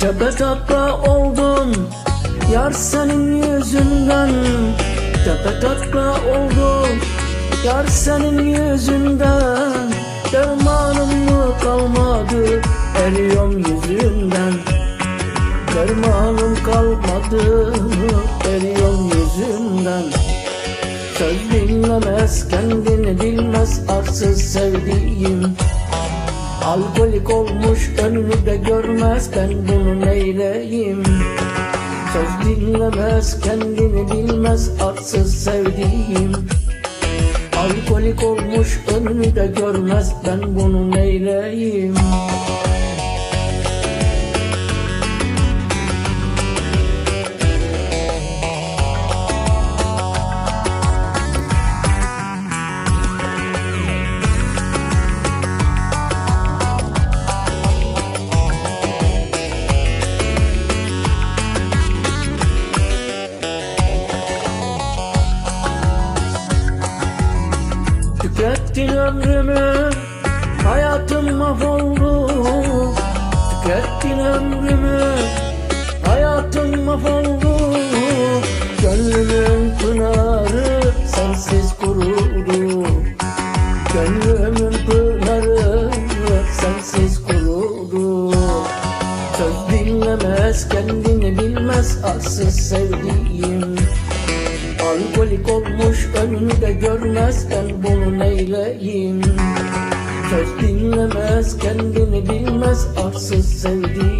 takla oldum Yar senin yüzünden. Tepe takla oldum Yar senin yüzünden. Dermanım mı kalmadı Eriyorum yüzünden. Dermanım kalmadı Eriyorum yüzünden. Söz dinlemez kendini bilmez arsız sevdiğim Alkolik olmuş önünü de görmez. Ben bunu neyleyim? Söz dinlemez kendini bilmez. Arsız sevdiğim. Alkolik olmuş önünü de görmez. Ben bunu neyleyim Tükettin ömrümü Hayatım mahvoldu. Tükettin ömrümü Hayatım mahvoldu. Gönlümün pınarı Sensiz kurudu. Gönlümün pınarı Sensiz kurudu. Söz dinlemez kendini bilmez Arsız sevdiğim. Alkolik olmuş önünü de görmez ben bunu neyleyim Söz dinlemez kendini bilmez arsız sevdiğim